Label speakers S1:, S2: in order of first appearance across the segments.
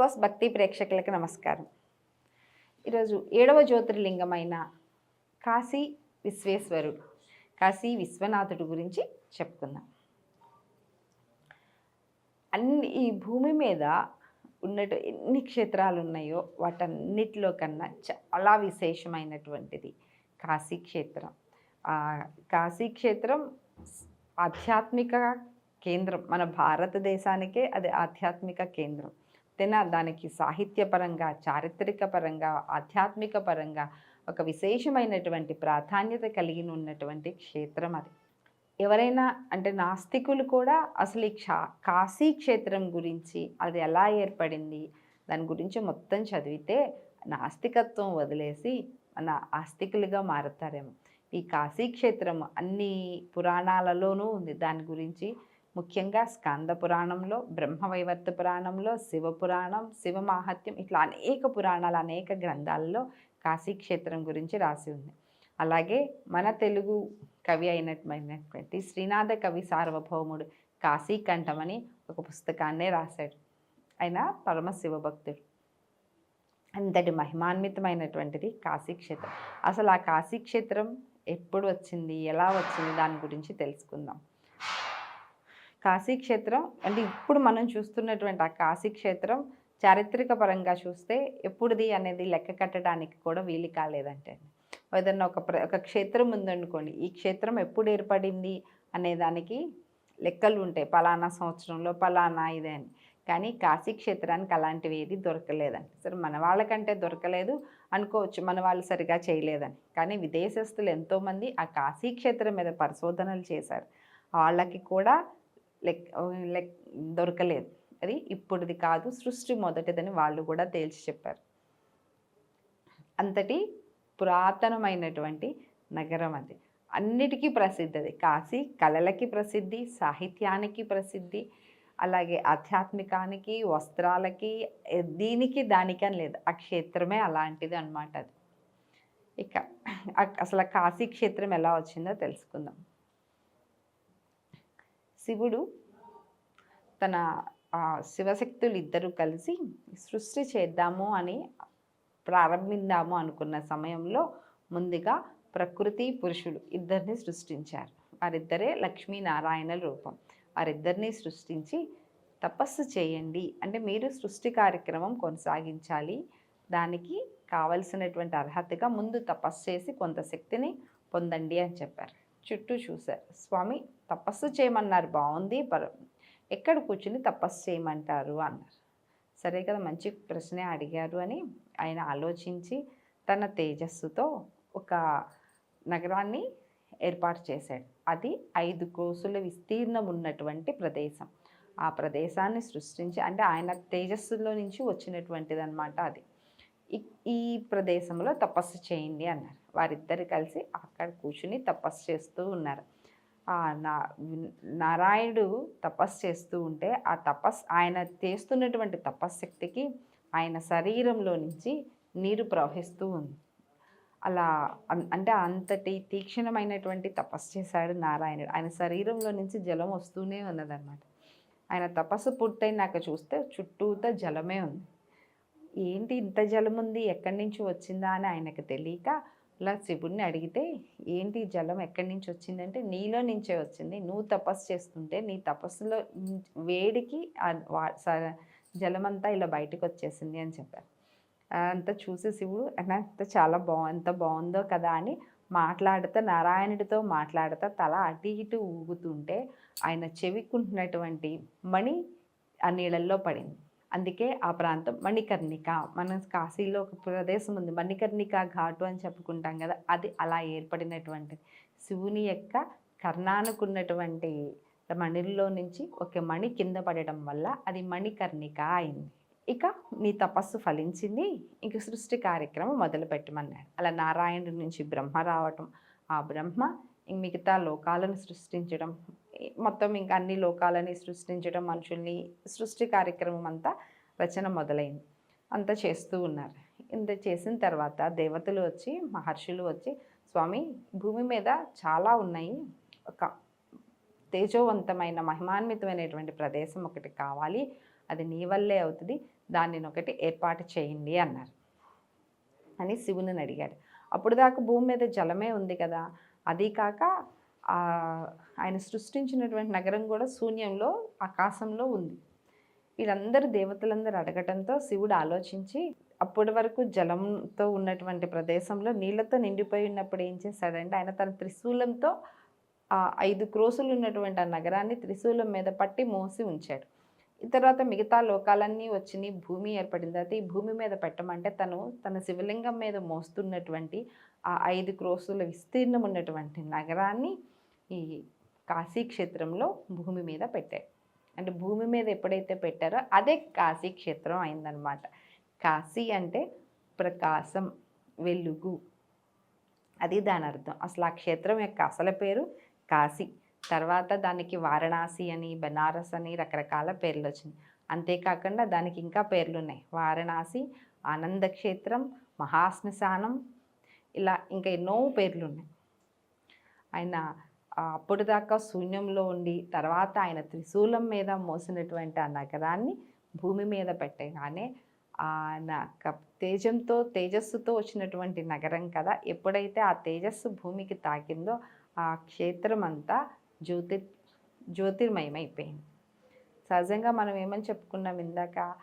S1: టెలికోస్ భక్తి ప్రేక్షకులకు నమస్కారం. ఈరోజు ఏడవ జ్యోతిర్లింగమైన కాశీ విశ్వేశ్వరుడు కాశీ విశ్వనాథుడు గురించి చెప్పుకుందాం. అన్ని ఈ భూమి మీద ఉన్నట్టు ఎన్ని క్షేత్రాలు ఉన్నాయో వాటన్నిటిలో కన్నా చాలా విశేషమైనటువంటిది కాశీ క్షేత్రం. కాశీ క్షేత్రం ఆధ్యాత్మిక కేంద్రం. మన భారతదేశానికే అది ఆధ్యాత్మిక కేంద్రం. తెన దానికి సాహిత్యపరంగా చారిత్రక పరంగా ఆధ్యాత్మిక పరంగా ఒక విశేషమైనటువంటి ప్రాధాన్యత కలిగి ఉన్నటువంటి క్షేత్రం అది. ఎవరైనా అంటే నాస్తికులు కూడా అసలు ఈ క్షా కాశీ క్షేత్రం గురించి అది ఎలా ఏర్పడింది దాని గురించి మొత్తం చదివితే నాస్తికత్వం వదిలేసి మన ఆస్తికులుగా మారతారేమో. ఈ కాశీ క్షేత్రం అన్ని పురాణాలలోనూ ఉంది. దాని గురించి ముఖ్యంగా స్కంద పురాణంలో బ్రహ్మవైవర్త పురాణంలో శివ పురాణం శివ మాహత్యం ఇట్లా అనేక పురాణాలు అనేక గ్రంథాలలో కాశీ క్షేత్రం గురించి రాసి ఉంది. అలాగే మన తెలుగు కవి అయినటువంటి శ్రీనాథ కవి సార్వభౌముడు కాశీకంఠమని ఒక పుస్తకాన్నే రాశాడు. ఆయన పరమ శివభక్తుడు అంతటి మహిమాన్వితమైనటువంటిది కాశీక్షేత్రం. అసలు ఆ కాశీక్షేత్రం ఎప్పుడు వచ్చింది ఎలా వచ్చింది దాని గురించి తెలుసుకుందాం. కాశీక్షేత్రం అంటే ఇప్పుడు మనం చూస్తున్నటువంటి ఆ కాశీక్షేత్రం చారిత్రక పరంగా చూస్తే ఎప్పుడుది అనేది లెక్క కట్టడానికి కూడా వీలు కాలేదంటే. ఏదన్నా ఒక ప్ర ఒక క్షేత్రం ఉందనుకోండి ఈ క్షేత్రం ఎప్పుడు ఏర్పడింది అనే దానికి లెక్కలు ఉంటాయి. పలానా సంవత్సరంలో పలానా ఇదే అని. కానీ కాశీ క్షేత్రానికి అలాంటివి ఏది దొరకలేదండి. సరే మన వాళ్ళకంటే దొరకలేదు అనుకోవచ్చు మన వాళ్ళు సరిగా చేయలేదని. కానీ విదేశస్తులు ఎంతోమంది ఆ కాశీ క్షేత్రం మీద పరిశోధనలు చేశారు. వాళ్ళకి కూడా లెక్ లెక్ దొరకలేదు. అది ఇప్పుడుది కాదు సృష్టి మొదటిదని వాళ్ళు కూడా తేల్చి చెప్పారు. అంతటి పురాతనమైనటువంటి నగరం అది. అన్నిటికీ ప్రసిద్ధది. కాశీ కళలకి ప్రసిద్ధి సాహిత్యానికి ప్రసిద్ధి అలాగే ఆధ్యాత్మికానికి వస్త్రాలకి దీనికి దానికని లేదు. ఆ క్షేత్రమే అలాంటిది అనమాట అది. ఇక అసలు కాశీ క్షేత్రం ఎలా వచ్చిందో తెలుసుకుందాం. శివుడు తన శివశక్తులు ఇద్దరు కలిసి సృష్టి చేద్దాము అని ప్రారంభిద్దాము అనుకున్న సమయంలో ముందుగా ప్రకృతి పురుషుడు ఇద్దరిని సృష్టించారు. వారిద్దరే లక్ష్మీనారాయణ రూపం. వారిద్దరిని సృష్టించి తపస్సు చేయండి. అంటే మీరు సృష్టి కార్యక్రమం కొనసాగించాలి. దానికి కావలసినటువంటి అర్హతగా ముందు తపస్సు చేసి కొంత శక్తిని పొందండి అని చెప్పారు. చుట్టూ చూశారు స్వామి తపస్సు చేయమన్నారు. బాగుంది పర ఎక్కడ కూర్చుని తపస్సు చేయమంటారు? అన్నారు. సరే కదా మంచి ప్రశ్నే అడిగారు అని ఆయన ఆలోచించి తన తేజస్సుతో ఒక నగరాన్ని ఏర్పాటు చేశాడు. అది ఐదు కోసుల విస్తీర్ణం ఉన్నటువంటి ప్రదేశం. ఆ ప్రదేశాన్ని సృష్టించి అంటే ఆయన తేజస్సులో నుంచి వచ్చినటువంటిది అనమాట అది ఈ ప్రదేశంలో తపస్సు చేయండి అన్నారు. వారిద్దరు కలిసి అక్కడ కూర్చుని తపస్సు చేస్తూ ఉన్నారు. నా నారాయణుడు తపస్సు చేస్తూ ఉంటే ఆ తపస్ ఆయన చేస్తున్నటువంటి తపశ్శక్తికి ఆయన శరీరంలో నుంచి నీరు ప్రవహిస్తూ ఉంది. అలా అంటే అంతటి తీక్షణమైనటువంటి తపస్సు చేశాడు నారాయణుడు. ఆయన శరీరంలో నుంచి జలం వస్తూనే ఉన్నదన్నమాట. ఆయన తపస్సు పూర్తయినాక చూస్తే చుట్టూతో జలమే ఉంది. ఏంటి ఇంత జలం ఉంది ఎక్కడి నుంచి వచ్చిందా అని ఆయనకు తెలియక ఇలా శివుడిని అడిగితే ఏంటి జలం ఎక్కడి నుంచి వచ్చిందంటే నీలో నుంచే వచ్చింది. నువ్వు తపస్సు చేస్తుంటే నీ తపస్సులో వేడికి జలమంతా ఇలా బయటకు వచ్చేసింది అని చెప్పారు. అంతా చూసి శివుడు అంత చాలా బాగు ఎంత బాగుందో కదా అని మాట్లాడుతూ నారాయణుడితో మాట్లాడుతూ తల అటు ఇటు ఊగుతుంటే ఆయన చెవికుంటున్నటువంటి మణి ఆ నీళ్ళల్లో పడింది. అందుకే ఆ ప్రాంతం మణికర్ణిక. మన కాశీలో ఒక ప్రదేశం ఉంది మణికర్ణిక ఘాటు అని చెప్పుకుంటాం కదా అది అలా ఏర్పడినటువంటిది శివుని యొక్క కర్ణానుకున్నటువంటి మణిలో నుంచి ఒక మణి కింద పడడం వల్ల అది మణికర్ణిక అయింది. ఇక నీ తపస్సు ఫలించింది. ఇంక సృష్టి కార్యక్రమం మొదలు పెట్టమన్నాడు అలా నారాయణుడి నుంచి బ్రహ్మ రావటం. ఆ బ్రహ్మ మిగతా లోకాలను సృష్టించడం మొత్తం ఇంకా అన్ని లోకాలని సృష్టించడం మనుషుల్ని సృష్టి కార్యక్రమం అంతా రచన మొదలైంది. అంతా చేస్తూ ఉన్నారు. ఇంత చేసిన తర్వాత దేవతలు వచ్చి మహర్షులు వచ్చి స్వామి భూమి మీద చాలా ఉన్నాయి. ఒక తేజోవంతమైన మహిమాన్వితమైనటువంటి ప్రదేశం ఒకటి కావాలి. అది నీ వల్లే అవుతుంది. దానిని ఒకటి ఏర్పాటు చేయండి అన్నారు. అని శివుని అడిగాడు. అప్పుడు దాకా భూమి మీద జలమే ఉంది కదా. అది కాక ఆయన సృష్టించినటువంటి నగరం కూడా శూన్యంలో ఆకాశంలో ఉంది. వీళ్ళందరూ దేవతలందరూ అడగటంతో శివుడు ఆలోచించి అప్పటి వరకు జలంతో ఉన్నటువంటి ప్రదేశంలో నీళ్ళతో నిండిపోయి ఉన్నప్పుడు ఏం చేశాడంటే ఆయన తన త్రిశూలంతో ఆ ఐదు క్రోసులు ఉన్నటువంటి ఆ నగరాన్ని త్రిశూలం మీద పట్టి మోసి ఉంచాడు. ఈ తర్వాత మిగతా లోకాలన్నీ వచ్చి భూమి ఏర్పడిన తర్వాత ఈ భూమి మీద పెట్టమంటే తను తన శివలింగం మీద మోస్తున్నటువంటి ఆ ఐదు క్రోసుల విస్తీర్ణం ఉన్నటువంటి నగరాన్ని ఈ కాశీ క్షేత్రంలో భూమి మీద పెట్టాడు అంటే భూమి మీద ఎప్పుడైతే పెట్టారో అదే కాశీ క్షేత్రం అయిందనమాట కాశీ అంటే ప్రకాశం వెలుగు. అది దాని అర్థం. అసలు ఆ క్షేత్రం యొక్క అసలు పేరు కాశీ. తర్వాత దానికి వారణాసి అని బనారస్ అని రకరకాల పేర్లు వచ్చింది అంతేకాకుండా దానికి ఇంకా పేర్లు ఉన్నాయి. వారణాసి ఆనంద క్షేత్రం మహాశ్మశానం ఇలా ఇంకా ఎన్నో పేర్లు ఉన్నాయి. ఆయన అప్పటిదాకా శూన్యంలో ఉండి తర్వాత ఆయన త్రిశూలం మీద మోసినటువంటి ఆ నగరాన్ని భూమి మీద పెట్టగానే ఆయన క- తేజంతో తేజస్సుతో వచ్చినటువంటి నగరం కదా. ఎప్పుడైతే ఆ తేజస్సు భూమికి తాకిందో ఆ క్షేత్రం అంతా జ్యోతి జ్యోతిర్మయమైపోయింది. సహజంగా మనం ఏమని చెప్పుకున్నాం ఇందాక?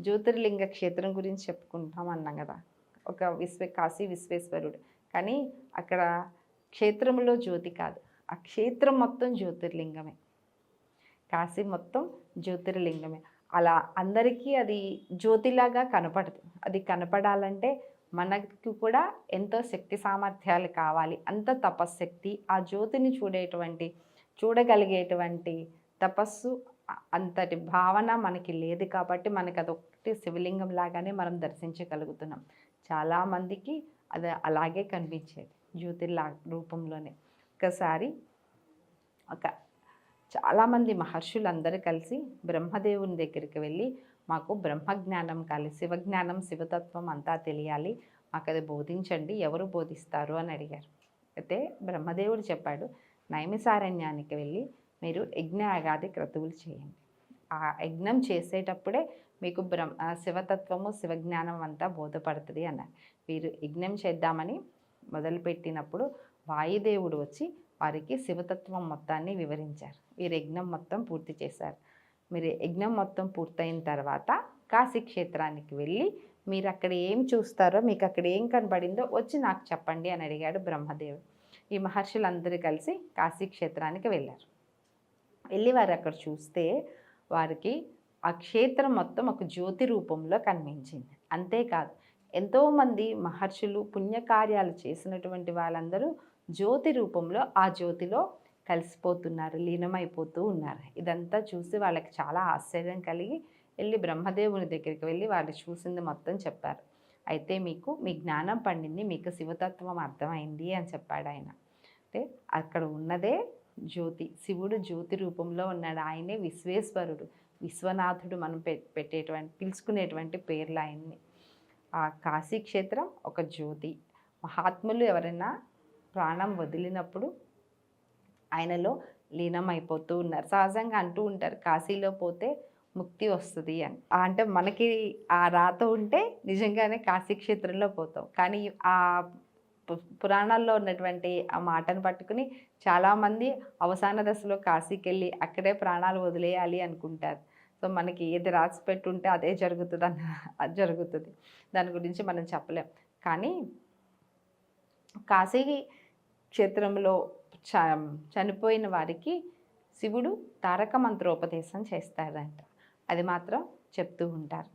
S1: జ్యోతిర్లింగ క్షేత్రం గురించి చెప్పుకుంటాం అన్నాం కదా. ఒక విశ్వ కాశీ విశ్వేశ్వరుడు. కానీ అక్కడ క్షేత్రంలో జ్యోతి కాదు. ఆ క్షేత్రం మొత్తం జ్యోతిర్లింగమే. కాశీ మొత్తం జ్యోతిర్లింగమే. అలా అందరికీ అది జ్యోతిలాగా కనపడదు. అది కనపడాలంటే మనకు కూడా ఎంతో శక్తి సామర్థ్యాలు కావాలి. అంత తపశ్శక్తి ఆ జ్యోతిని చూడేటువంటి చూడగలిగేటువంటి తపస్సు అంతటి భావన మనకి లేదు కాబట్టి మనకి అదొకటి శివలింగం లాగానే మనం దర్శించగలుగుతున్నాం. చాలామందికి అది అలాగే కనిపించేది జ్యోతిర్లా రూపంలోనే. ఒక్కసారి ఒక చాలామంది మహర్షులందరూ కలిసి బ్రహ్మదేవుని దగ్గరికి వెళ్ళి మాకు బ్రహ్మజ్ఞానం కాలి శివజ్ఞానం శివతత్వం అంతా తెలియాలి. మాకు అది బోధించండి. ఎవరు బోధిస్తారు అని అడిగారు. అయితే బ్రహ్మదేవుడు చెప్పాడు నైమిసారణ్యానికి వెళ్ళి మీరు యజ్ఞ అగాది క్రతువులు చేయండి. ఆ యజ్ఞం చేసేటప్పుడే మీకు బ్రహ్మ శివతత్వము శివజ్ఞానం అంతా బోధపడుతుంది అన్నారు. వీరు యజ్ఞం చేద్దామని మొదలుపెట్టినప్పుడు వాయుదేవుడు వచ్చి వారికి శివతత్వం మొత్తాన్ని వివరించారు. వీరు యజ్ఞం మొత్తం పూర్తి చేశారు. మీరు యజ్ఞం మొత్తం పూర్తయిన తర్వాత కాశీ క్షేత్రానికి వెళ్ళి మీరు అక్కడ ఏం చూస్తారో మీకు అక్కడ ఏం కనబడిందో వచ్చి నాకు చెప్పండి అని అడిగాడు బ్రహ్మదేవుడు. ఈ మహర్షులందరూ కలిసి కాశీ క్షేత్రానికి వెళ్ళారు. వెళ్ళి వారు అక్కడ చూస్తే వారికి ఆ క్షేత్రం మొత్తం ఒక జ్యోతి రూపంలో కనిపించింది. అంతేకాదు ఎంతోమంది మహర్షులు పుణ్యకార్యాలు చేసినటువంటి వాళ్ళందరూ జ్యోతి రూపంలో ఆ జ్యోతిలో కలిసిపోతున్నారు లీనమైపోతూ ఉన్నారు. ఇదంతా చూసి వాళ్ళకి చాలా ఆశ్చర్యం కలిగి వెళ్ళి బ్రహ్మదేవుని దగ్గరికి వెళ్ళి వాళ్ళు చూసింది మొత్తం చెప్పారు. అయితే మీకు మీ జ్ఞానం పండింది మీకు శివతత్వం అర్థమైంది అని చెప్పాడు ఆయన. అంటే అక్కడ ఉన్నదే జ్యోతి. శివుడు జ్యోతి రూపంలో ఉన్నాడు. ఆయనే విశ్వేశ్వరుడు. విశ్వనాథుడు మనం పె- పెట్టేటువంటి పిలుచుకునేటువంటి పేర్లు ఆయన్ని. ఆ కాశీ క్షేత్రం ఒక జ్యోతి. మహాత్ములు ఎవరైనా ప్రాణం వదిలినప్పుడు ఆయనలో లీనం అయిపోతూ ఉన్నారు. సహజంగా అంటూ ఉంటారు కాశీలో పోతే ముక్తి వస్తుంది అని. అంటే మనకి ఆ రాత ఉంటే నిజంగానే కాశీ క్షేత్రంలో పోతాం. కానీ ఆ పు- పురాణాల్లో ఉన్నటువంటి ఆ మాటను పట్టుకుని చాలామంది అవసాన దశలో కాశీకి వెళ్ళి అక్కడే ప్రాణాలు వదిలేయాలి అనుకుంటారు. సో మనకి ఏది రాసి పెట్టుంటే అదే జరుగుతుంది అన్న అది జరుగుతుంది. దాని గురించి మనం చెప్పలేం. కానీ కాశీకి క్షేత్రంలో చ చనిపోయిన వారికి శివుడు తారక మంత్రోపదేశం చేస్తారంట. అది మాత్రం చెప్తూ ఉంటారు.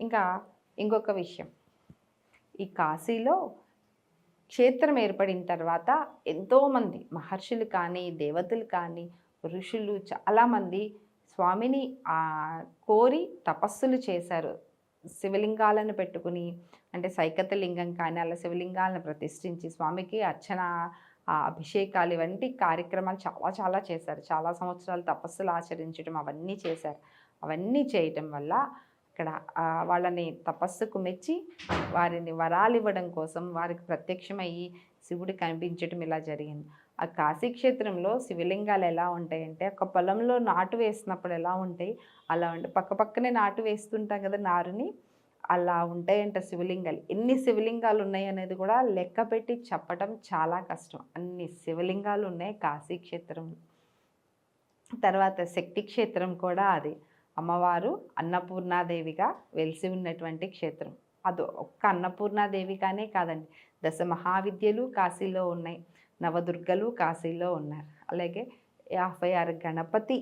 S1: ఇంకా ఇంకొక విషయం. ఈ కాశీలో క్షేత్రం ఏర్పడిన తర్వాత ఎంతోమంది మహర్షులు కానీ దేవతలు కానీ ఋషులు చాలామంది స్వామిని కోరి తపస్సులు చేశారు. శివలింగాలను పెట్టుకుని అంటే సైకత లింగం కానీ అలా శివలింగాలను ప్రతిష్ఠించి స్వామికి అర్చన అభిషేకాలు ఇవంటి కార్యక్రమాలు చాలా చాలా చేశారు. చాలా సంవత్సరాలు తపస్సులు ఆచరించడం అవన్నీ చేశారు. అవన్నీ చేయటం వల్ల అక్కడ వాళ్ళని తపస్సుకు మెచ్చి వారిని వరాలు ఇవ్వడం కోసం వారికి ప్రత్యక్షమయ్యి శివుడు కనిపించటం ఇలా జరిగింది. ఆ కాశీ క్షేత్రంలో శివలింగాలు ఎలా ఉంటాయంటే ఒక పొలంలో నాటు వేసినప్పుడు ఎలా ఉంటాయి? అలా ఉంటాయి పక్క పక్కనే నాటు వేస్తుంటాం కదా నారుని. అలా ఉంటాయంట శివలింగాలు. ఎన్ని శివలింగాలు ఉన్నాయి అనేది కూడా లెక్క పెట్టి చెప్పటం చాలా కష్టం. అన్ని శివలింగాలు ఉన్నాయి కాశీ క్షేత్రం తర్వాత శక్తి క్షేత్రం కూడా అది. అమ్మవారు అన్నపూర్ణాదేవిగా వెలిసి ఉన్నటువంటి క్షేత్రం. అది ఒక్క అన్నపూర్ణాదేవిగానే కాదండి. దశ మహావిద్యలు కాశీలో ఉన్నాయి. నవదుర్గలు కాశీలో ఉన్నారు. అలాగే యాభై ఆరు గణపతి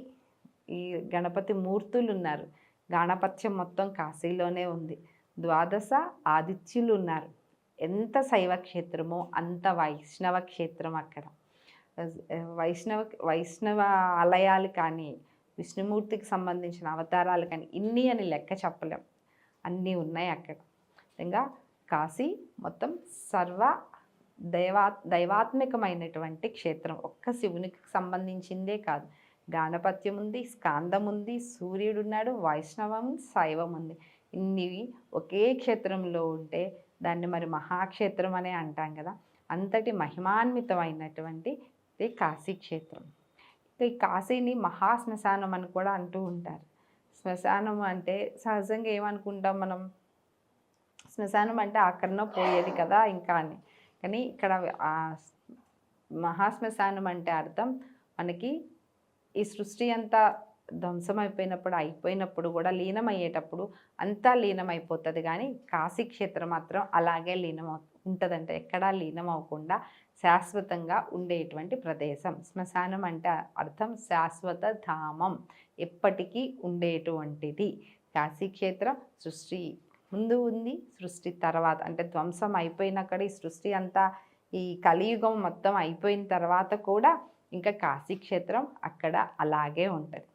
S1: ఈ గణపతి మూర్తులు ఉన్నారు గాణపత్యం మొత్తం కాశీలోనే ఉంది. ద్వాదశ ఆదిత్యులు ఉన్నారు ఎంత శైవ క్షేత్రమో అంత వైష్ణవ క్షేత్రం అక్కడ. వైష్ణవ వైష్ణవ ఆలయాలు కానీ విష్ణుమూర్తికి సంబంధించిన అవతారాలు కానీ ఇన్ని అని లెక్క చెప్పలేం. అన్నీ ఉన్నాయి అక్కడ. ఇంకా కాశీ మొత్తం సర్వ దైవా దైవాత్మికమైనటువంటి క్షేత్రం. ఒక్క శివునికి సంబంధించిందే కాదు. గాణపత్యం ఉంది స్కాందం ఉంది సూర్యుడు ఉన్నాడు వైష్ణవం శైవం ఉంది ఇన్ని ఒకే క్షేత్రంలో ఉంటే దాన్ని మరి మహాక్షేత్రం అనే అంటాం కదా. అంతటి మహిమాన్వితమైనటువంటి ఇది కాశీ క్షేత్రం. ఈ కాశీని మహాశ్మశానం అని కూడా అంటూ ఉంటారు. శ్మశానం అంటే సహజంగా ఏమనుకుంటాం మనం? శ్మశానం అంటే అక్కడనో పోయేది కదా ఇంకా అని. కానీ ఇక్కడ మహాశ్మశానం అంటే అర్థం మనకి ఈ సృష్టి అంతా ధ్వంసమైపోయినప్పుడు అయిపోయినప్పుడు కూడా లీనమయ్యేటప్పుడు అంతా లీనమైపోతుంది. కానీ కాశీ క్షేత్రం మాత్రం అలాగే లీనం ఉంటుందంట. ఎక్కడా లీనం అవ్వకుండా శాశ్వతంగా ఉండేటువంటి ప్రదేశం. శ్మశానం అంటే అర్థం శాశ్వత ధామం. ఎప్పటికీ ఉండేటువంటిది. కాశీక్షేత్రం సృష్టి ముందు ఉంది సృష్టి తర్వాత. అంటే ధ్వంసం అయిపోయినక్కడ ఈ సృష్టి అంతా ఈ కలియుగం మొత్తం అయిపోయిన తర్వాత కూడా ఇంకా కాశీక్షేత్రం అక్కడ అలాగే ఉంటుంది.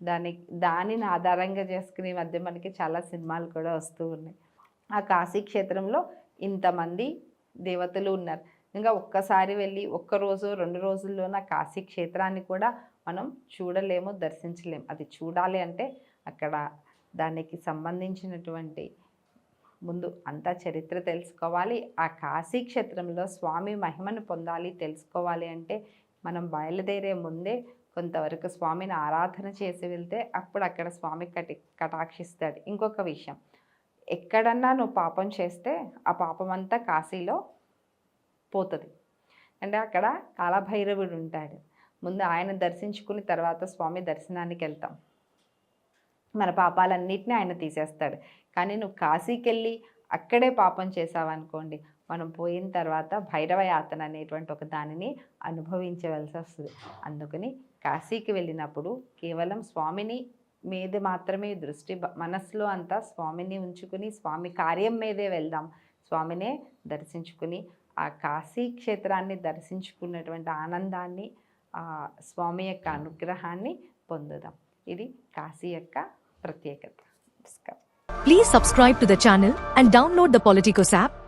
S1: దాని దానిని ఆధారంగా చేసుకునే మధ్య మనకి చాలా సినిమాలు కూడా వస్తూ ఉన్నాయి. ఆ కాశీ క్షేత్రంలో ఇంతమంది దేవతలు ఉన్నారు. ఇంకా ఒక్కసారి వెళ్ళి ఒక్క రోజు రెండు రోజుల్లోన కాశీ క్షేత్రాన్ని కూడా మనం చూడలేము దర్శించలేము. అది చూడాలి అంటే అక్కడ దానికి సంబంధించినటువంటి ముందు అంతా చరిత్ర తెలుసుకోవాలి. ఆ కాశీ క్షేత్రంలో స్వామి మహిమను పొందాలి తెలుసుకోవాలి అంటే మనం బయలుదేరే ముందే కొంతవరకు స్వామిని ఆరాధన చేసి వెళ్తే అప్పుడు అక్కడ స్వామి కటి కటాక్షిస్తాడు. ఇంకొక విషయం. ఎక్కడన్నా నువ్వు పాపం చేస్తే ఆ పాపం అంతా కాశీలో పోతుంది. అంటే అక్కడ కాలభైరవుడు ఉంటాడు. ముందు ఆయన దర్శించుకుని తర్వాత స్వామి దర్శనానికి వెళ్తాం. మన పాపాలన్నిటిని ఆయన తీసేస్తాడు. కానీ నువ్వు కాశీకి వెళ్ళి అక్కడే పాపం చేసావనుకోండి మనం పోయిన తర్వాత భైరవ యాతన అనేటువంటి ఒక దానిని అనుభవించవలసి వస్తుంది. అందుకని కాశీకి వెళ్ళినప్పుడు కేవలం స్వామిని మీద మాత్రమే దృష్టి మనసులో అంతా స్వామిని ఉంచుకుని స్వామి కార్యం మీదే వెళ్దాం స్వామినే దర్శించుకుని ఆ కాశీ క్షేత్రాన్ని దర్శించుకున్నటువంటి ఆనందాన్ని స్వామి యొక్క అనుగ్రహాన్ని పొందుదాం. ఇది కాశీ యొక్క ప్రత్యేకత. నమస్కారం.
S2: Please subscribe to channel and download the the app